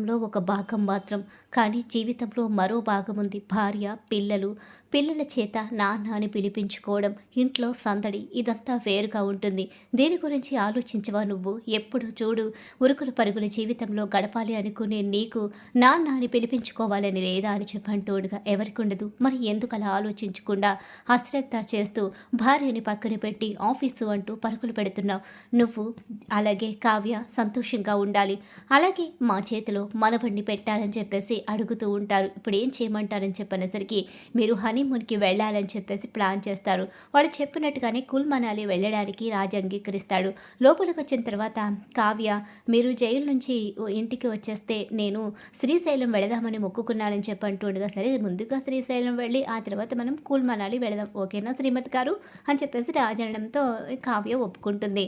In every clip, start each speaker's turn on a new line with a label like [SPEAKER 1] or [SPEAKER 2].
[SPEAKER 1] లో ఒక భాగం మాత్రం కానీ జీవితంలో మరో భాగం ఉంది. భార్య పిల్లలు పిల్లల చేత నాన్న అని పిలిపించుకోవడం ఇంట్లో సందడి ఇదంతా వేరుగా ఉంటుంది. దీని గురించి ఆలోచించవా నువ్వు? ఎప్పుడు చూడు ఉరుకుల పరుగుల జీవితంలో గడపాలి అనుకునే నీకు నాన్న అని పిలిపించుకోవాలని లేదా అని చెప్పంటోడుగా ఎవరికి ఉండదు మరి ఎందుకు అలా ఆలోచించకుండా అశ్రద్ధ చేస్తూ భార్యని పక్కన పెట్టి ఆఫీసు అంటూ పరుగులు పెడుతున్నావు? నువ్వు అలాగే కావ్య సంతోషంగా ఉండాలి. అలాగే మా చేతిలో మనవడిని పెట్టాలని చెప్పేసి అడుగుతూ ఉంటారు. ఇప్పుడు ఏం చేయమంటారని చెప్పనేసరికి మీరు హనీ హనీమూన్కి వెళ్ళాలని చెప్పేసి ప్లాన్ చేస్తారు. వాళ్ళు చెప్పినట్టుగానే కుల్ మనాలి వెళ్ళడానికి రాజు అంగీకరిస్తాడు. లోపలికి వచ్చిన తర్వాత కావ్య మీరు జైలు నుంచి ఓ ఇంటికి వచ్చేస్తే నేను శ్రీశైలం వెళదామని మొక్కుకున్నానని చెప్పంటుండగా సరే ముందుగా శ్రీశైలం వెళ్ళి ఆ తర్వాత మనం కూల్ మనాలి వెళదాం. ఓకేనా శ్రీమతి గారు? అని చెప్పేసి రాజనడంతో కావ్య ఒప్పుకుంటుంది.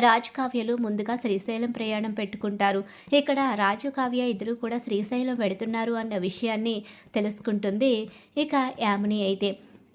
[SPEAKER 1] రాజుకావ్యలు ముందుగా శ్రీశైలం ప్రయాణం పెట్టుకుంటారు. ఇక్కడ రాజు కావ్య ఇద్దరు కూడా శ్రీశైలం వెడుతున్నారు అన్న విషయాన్ని తెలుసుకుంటుంది ఇక యామిని అయితే.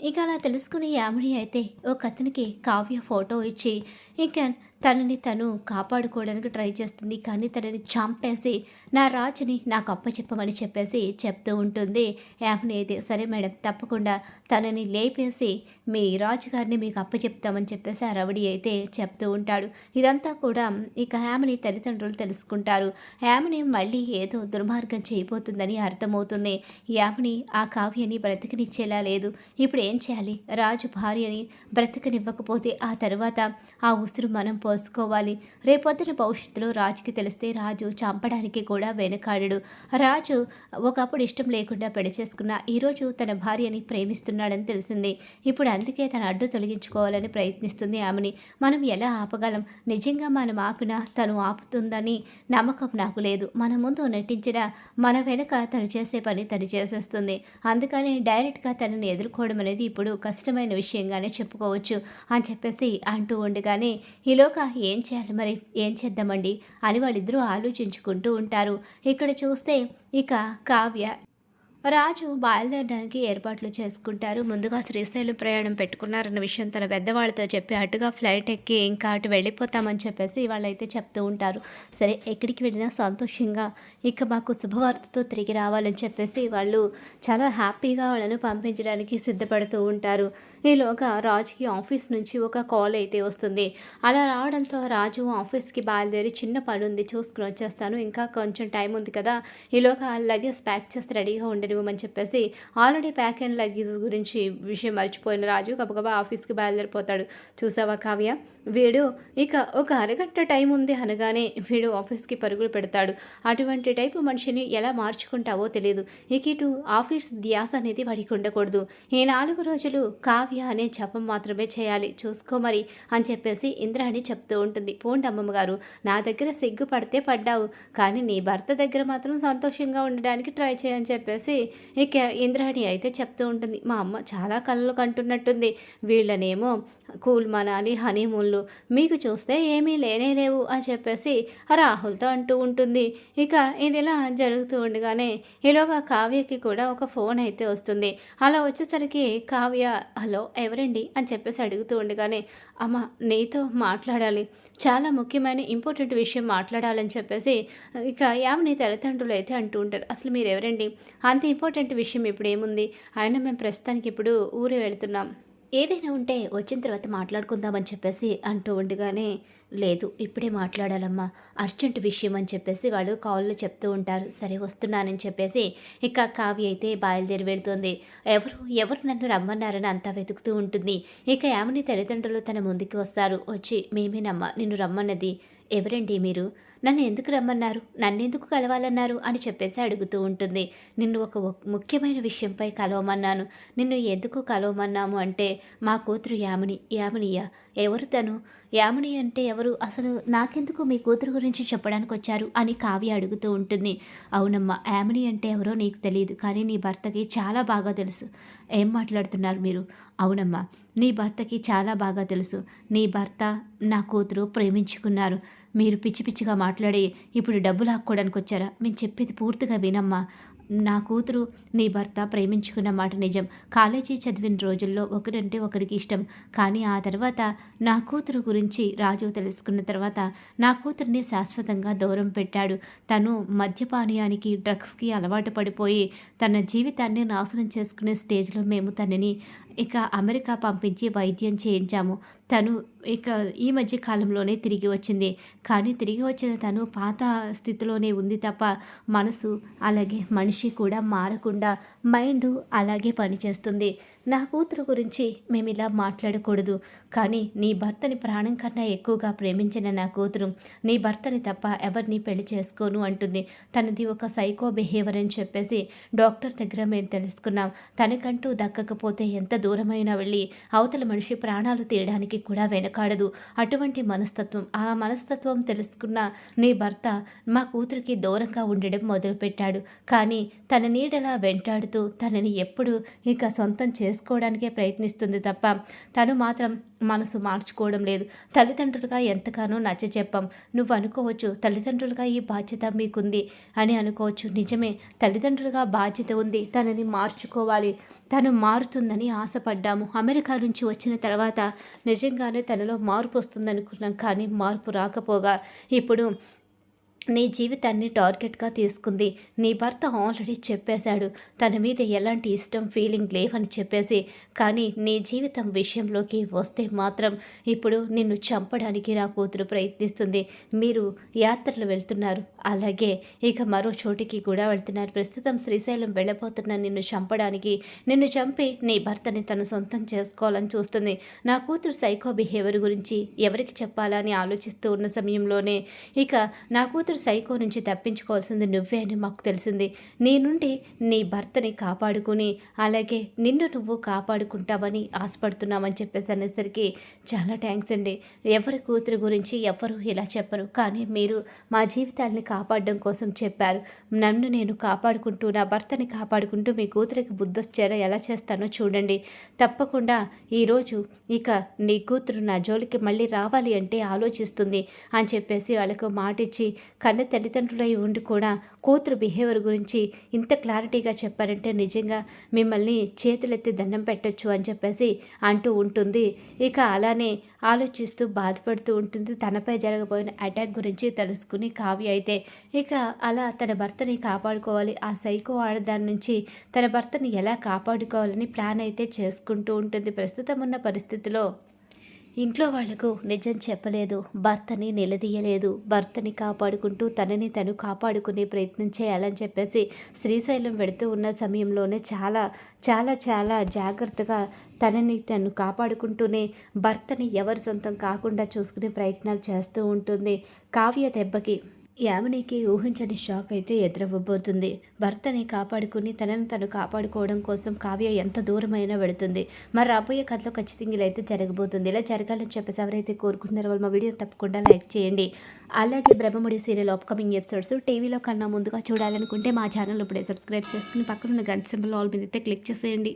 [SPEAKER 1] ఇక అలా తెలుసుకుని యామిని అయితే ఒక అతనికి కావ్య ఫోటో ఇచ్చి ఇక తనని తను కాపాడుకోవడానికి ట్రై చేస్తుంది. కానీ తనని చంపేసి నా రాజుని నాకు అప్పచెప్పమని చెప్పేసి చెప్తూ ఉంటుంది. యాప్ని అయితే సరే మేడం తప్పకుండా తనని లేపేసి మీ రాజుగారిని మీకు అప్పచెప్తామని చెప్పేసి ఆ రవడి అయితే చెప్తూ ఉంటాడు. ఇదంతా కూడా ఇక యామిని తల్లిదండ్రులు తెలుసుకుంటారు. యామిని మళ్ళీ ఏదో దుర్మార్గం చేయబోతుందని అర్థమవుతుంది. యామిని ఆ కావ్యని బ్రతికనిచ్చేలా లేదు. ఇప్పుడు ఏం చేయాలి? రాజు భార్యని బ్రతికనివ్వకపోతే ఆ తర్వాత ఆ ఉసురు మనం పో పోసుకోవాలి రేపొద్దున భవిష్యత్తులో రాజుకి తెలిస్తే రాజు చంపడానికి కూడా వెనుకాడడు. రాజు ఒకప్పుడు ఇష్టం లేకుండా పెళ్ళి చేసుకున్న ఈరోజు తన భార్యని ప్రేమిస్తున్నాడని తెలిసింది. ఇప్పుడు అందుకే తన అడ్డు తొలగించుకోవాలని ప్రయత్నిస్తుంది ఆమెని. మనం ఎలా ఆపగలం? నిజంగా మనం ఆపినా తను ఆపుతుందని నమ్మకం నాకు లేదు. మన ముందు నటించిన మన వెనుక తను చేసే పని తను చేసేస్తుంది. అందుకని డైరెక్ట్గా తనని ఎదుర్కోవడం అనేది ఇప్పుడు కష్టమైన విషయంగానే చెప్పుకోవచ్చు అని చెప్పేసి అంటూ ఉండగానే ఏం చేయాలి? మరి ఏం చేద్దామండి? అని వాళ్ళిద్దరూ ఆలోచించుకుంటూ ఉంటారు. ఇక్కడ చూస్తే ఇక కావ్య రాజు బయలుదేరడానికి ఏర్పాట్లు చేసుకుంటారు. ముందుగా శ్రీశైలం ప్రయాణం పెట్టుకున్నారన్న విషయం తన పెద్దవాళ్ళతో చెప్పి అటుగా ఫ్లైట్ ఎక్కి ఇంకా అటు వెళ్ళిపోతామని చెప్పేసి వాళ్ళైతే చెప్తూ ఉంటారు. సరే ఎక్కడికి వెళ్ళినా సంతోషంగా ఇక మాకు శుభవార్తతో తిరిగి రావాలని చెప్పేసి వాళ్ళు చాలా హ్యాపీగా వాళ్ళను పంపించడానికి సిద్ధపడుతూ ఉంటారు. ఈలోగా రాజుకి ఆఫీస్ నుంచి ఒక కాల్ అయితే వస్తుంది. అలా రావడంతో రాజు ఆఫీస్కి బయలుదేరి చిన్న పని ఉంది చూసుకుని వచ్చేస్తాను. ఇంకా కొంచెం టైం ఉంది కదా. ఈలోగా లగేజ్ ప్యాక్ చేసి రెడీగా అని చెప్పేసి ఆల్రెడీ ప్యాక్ అండ్ లగేజ్ గురించి విషయం మర్చిపోయిన రాజు గబగబా ఆఫీస్కి బయలుదేరిపోతాడు. చూసావా కావ్య? వీడు ఇక ఒక అరగంట టైం ఉంది అనగానే వీడు ఆఫీస్కి పరుగులు పెడతాడు. అటువంటి టైపు మనిషిని ఎలా మార్చుకుంటావో తెలియదు ఇక ఇటు ఆఫీస్ ధ్యాస అనేది వాడికి ఉండకూడదు. ఈ నాలుగు రోజులు కావ్య అనే జపం మాత్రమే చేయాలి. చూసుకో మరి అని చెప్పేసి ఇంద్రాణి చెప్తూ ఉంటుంది. పోండి అమ్మమ్మ గారు నా దగ్గర సిగ్గు పడితే పడ్డావు. కానీ నీ భర్త దగ్గర మాత్రం సంతోషంగా ఉండడానికి ట్రై చేయని చెప్పేసి ఇక ఇంద్రాణి అయితే చెప్తూ ఉంటుంది మా అమ్మ చాలా కళ్ళు కంటున్నట్టుంది. వీళ్ళనేమో కూల్ మనాలి హనీమూన్లు. మీకు చూస్తే ఏమీ లేనే లేవు అని చెప్పేసి రాహుల్తో అంటూ ఉంటుంది. ఇక ఇదిలా జరుగుతూ ఉండగానే ఈలోగా కావ్యకి కూడా ఒక ఫోన్ అయితే వస్తుంది. అలా వచ్చేసరికి కావ్య హలో ఎవరండి? అని చెప్పేసి అడుగుతూ ఉండగానే అమ్మ నీతో మాట్లాడాలి. చాలా ముఖ్యమైన ఇంపార్టెంట్ విషయం మాట్లాడాలని చెప్పేసి ఇక యామిని తల్లిదండ్రులు అయితే అంటూ ఉంటారు. అసలు మీరు ఎవరండి అంత ఇంపార్టెంట్ విషయం ఇప్పుడు ఏముంది? అయినా మేము ప్రస్తుతానికి ఇప్పుడు ఊరు వెళ్తున్నాం. ఏదైనా ఉంటే వచ్చిన తర్వాత మాట్లాడుకుందామని చెప్పేసి అంటూ ఉండగానే లేదు ఇప్పుడే మాట్లాడాలమ్మా అర్జెంట్ విషయం అని చెప్పేసి వాళ్ళు కాల్లో చెప్తూ ఉంటారు. సరే వస్తున్నానని చెప్పేసి ఇక కావ్య అయితే బయలుదేరి వెళ్తుంది. ఎవరు ఎవరు నన్ను రమ్మన్నారని అంతా వెతుకుతూ ఉంటుంది. ఇక యామని తల్లిదండ్రులు తన ముందుకు వస్తారు. వచ్చి మేమేనమ్మా నిన్ను రమ్మన్నది. ఎవరండి మీరు? నన్ను ఎందుకు రమ్మన్నారు? నన్నెందుకు కలవాలన్నారు? అని చెప్పేసి అడుగుతూ ఉంటుంది. నిన్ను ఒక ముఖ్యమైన విషయంపై కలవమన్నాను. నిన్ను ఎందుకు కలవమన్నాము అంటే మా కూతురు యామిని యామినియ ఎవరు తను? యామిని అంటే ఎవరు? అసలు నాకెందుకు మీ కూతురు గురించి చెప్పడానికి వచ్చారు? అని కావ్య అడుగుతూ ఉంటుంది. అవునమ్మా యామిని అంటే ఎవరో నీకు తెలియదు కానీ నీ భర్తకి చాలా బాగా తెలుసు. ఏం మాట్లాడుతున్నారు మీరు? అవునమ్మా నీ భర్తకి చాలా బాగా తెలుసు. నీ భర్త నా కూతురు ప్రేమించుకున్నారు. మీరు పిచ్చి పిచ్చిగా మాట్లాడి ఇప్పుడు డబ్బులు లాక్కోవడానికి వచ్చారా? మేము చెప్పేది పూర్తిగా వినమ్మా. నా కూతురు నీ భర్త ప్రేమించుకున్న మాట నిజం. కాలేజీ చదివిన రోజుల్లో ఒకరంటే ఒకరికి ఇష్టం. కానీ ఆ తర్వాత నా కూతురు గురించి రాజు తెలుసుకున్న తర్వాత నా కూతుర్ని శాశ్వతంగా దూరం పెట్టాడు. తను మద్యపానీయానికి డ్రగ్స్కి అలవాటు పడిపోయి తన జీవితాన్ని నాశనం చేసుకునే స్టేజ్లో మేము తనని ఇక అమెరికా పంపించి వైద్యం చేయించాము. తను ఇక ఈ మధ్య కాలంలోనే తిరిగి వచ్చింది. కానీ తిరిగి వచ్చిన తను పాత స్థితిలోనే ఉంది తప్ప మనసు అలాగే మనిషి కూడా మారకుండా మైండ్ అలాగే పనిచేస్తుంది. నా కూతురు గురించి మేము ఇలా మాట్లాడకూడదు. కానీ నీ భర్తని ప్రాణం కన్నా ఎక్కువగా ప్రేమించిన నా కూతురు నీ భర్తని తప్ప ఎవరిని పెళ్ళి చేసుకోను అంటుంది. తనది ఒక సైకో బిహేవియర్ అని చెప్పేసి డాక్టర్ దగ్గర మేము తెలుసుకున్నాం. తనకంటూ దక్కకపోతే ఎంత దూరమైనా వెళ్ళి అవతల మనిషి ప్రాణాలు తీయడానికి కూడా వెనకాడదు. అటువంటి మనస్తత్వం ఆ మనస్తత్వం తెలుసుకున్న నీ భర్త మా కూతురికి దూరంగా ఉండడం మొదలుపెట్టాడు. కానీ తన నీడలా వెంటాడుతూ తనని ఎప్పుడు ఇక సొంతం చేసుకోవడానికే ప్రయత్నిస్తుంది తప్ప తను మాత్రం మనసు మార్చుకోవడం లేదు. తల్లిదండ్రులుగా ఎంతగానో నచ్చ చెప్పాం. నువ్వు అనుకోవచ్చు తల్లిదండ్రులుగా ఈ బాధ్యత మీకుంది అని అనుకోవచ్చు. నిజమే తల్లిదండ్రులుగా బాధ్యత ఉంది. తనని మార్చుకోవాలి. తను మారుతుందని ఆశపడ్డాము. అమెరికా నుంచి వచ్చిన తర్వాత నిజంగానే తనలో మార్పు వస్తుందనుకున్నాం కానీ మార్పు రాకపోగా. ఇప్పుడు నీ జీవితాన్ని టార్గెట్గా తీసుకుంది. నీ భర్త ఆల్రెడీ చెప్పేశాడు. తన మీద ఎలాంటి ఇష్టం ఫీలింగ్ లేవని చెప్పేసి. కానీ నీ జీవితం విషయంలోకి వస్తే మాత్రం ఇప్పుడు నిన్ను చంపడానికి నా కూతురు ప్రయత్నిస్తుంది. మీరు యాత్రలు వెళ్తున్నారు. అలాగే ఇక మరో చోటికి కూడా వెళ్తున్నారు. ప్రస్తుతం శ్రీశైలం వెళ్ళబోతున్న నిన్ను చంపడానికి నిన్ను చంపి నీ భర్తని తను సొంతం చేసుకోవాలని చూస్తుంది. నా కూతురు సైకో బిహేవియర్ గురించి ఎవరికి చెప్పాలని ఆలోచిస్తూ ఉన్న సమయంలోనే ఇక నా కూతురు కూతురు సైకో నుంచి తప్పించుకోవాల్సింది నువ్వే అని మాకు తెలిసింది. నీ నుండి నీ భర్తని కాపాడుకుని అలాగే నిన్ను నువ్వు కాపాడుకుంటావని ఆశపడుతున్నామని చెప్పేసి అనేసరికి చాలా థ్యాంక్స్ అండి. ఎవరి కూతురు గురించి ఎవరు ఇలా చెప్పరు కానీ మీరు మా జీవితాల్ని కాపాడడం కోసం చెప్పారు. నన్ను నేను కాపాడుకుంటూ నా భర్తని కాపాడుకుంటూ మీ కూతురికి బుద్ధొచ్చేలా ఎలా చేస్తానో చూడండి. తప్పకుండా ఈరోజు ఇక నీ కూతురు నా జోలికి మళ్ళీ రావాలి అంటే ఆలోచిస్తుంది అని చెప్పేసి వాళ్ళకు మాటిచ్చి కన్న తల్లిదండ్రులై ఉండి కూడా కూతురు బిహేవియర్ గురించి ఇంత క్లారిటీగా చెప్పారంటే నిజంగా మిమ్మల్ని చేతులెత్తి దండం పెట్టొచ్చు అని చెప్పేసి అంటూ ఉంటుంది. ఇక అలానే ఆలోచిస్తూ బాధపడుతూ ఉంటుంది. తనపై జరగబోయిన అటాక్ గురించి తెలుసుకుని కావ్య అయితే ఇక అలా తన భర్తని కాపాడుకోవాలి. ఆ సైకో ఆడదాని నుంచి తన భర్తని ఎలా కాపాడుకోవాలని ప్లాన్ అయితే చేసుకుంటూ ఉంటుంది ప్రస్తుతం ఉన్న పరిస్థితిలో. ఇంట్లో వాళ్ళకు నిజం చెప్పలేదు. భర్తని నిలదీయలేదు. భర్తని కాపాడుకుంటూ తనని తను కాపాడుకునే ప్రయత్నం చేయాలని చెప్పేసి శ్రీశైలం వెడుతూ ఉన్న సమయంలోనే చాలా చాలా చాలా జాగ్రత్తగా తనని తను కాపాడుకుంటూనే భర్తని ఎవరి సొంతం కాకుండా చూసుకునే ప్రయత్నాలు చేస్తూ ఉంటుంది. కావ్య దెబ్బకి యామినికి ఊహించని షాక్ అయితే ఎదురవ్వబోతుంది. భర్తని కాపాడుకుని తనని తను కాపాడుకోవడం కోసం కావ్య ఎంత దూరమైనా వెళుతుంది. మరి రాబోయే కథలో ఖచ్చితంగా ఇలా అయితే జరగబోతుంది. ఇలా జరగాలని చెప్పేసి ఎవరైతే కోరుకుంటున్నారో వాళ్ళు మా వీడియో తప్పకుండా లైక్ చేయండి. అలాగే బ్రహ్మముడి సీరియల్ అప్కమింగ్ ఎపిసోడ్స్ టీవీలో కన్నా ముందుగా చూడాలనుకుంటే మా ఛానల్ ఇప్పుడే సబ్స్క్రైబ్ చేసుకుని పక్కనున్న గంట సింబల్ ఆల్ మీద అయితే క్లిక్ చేసేయండి.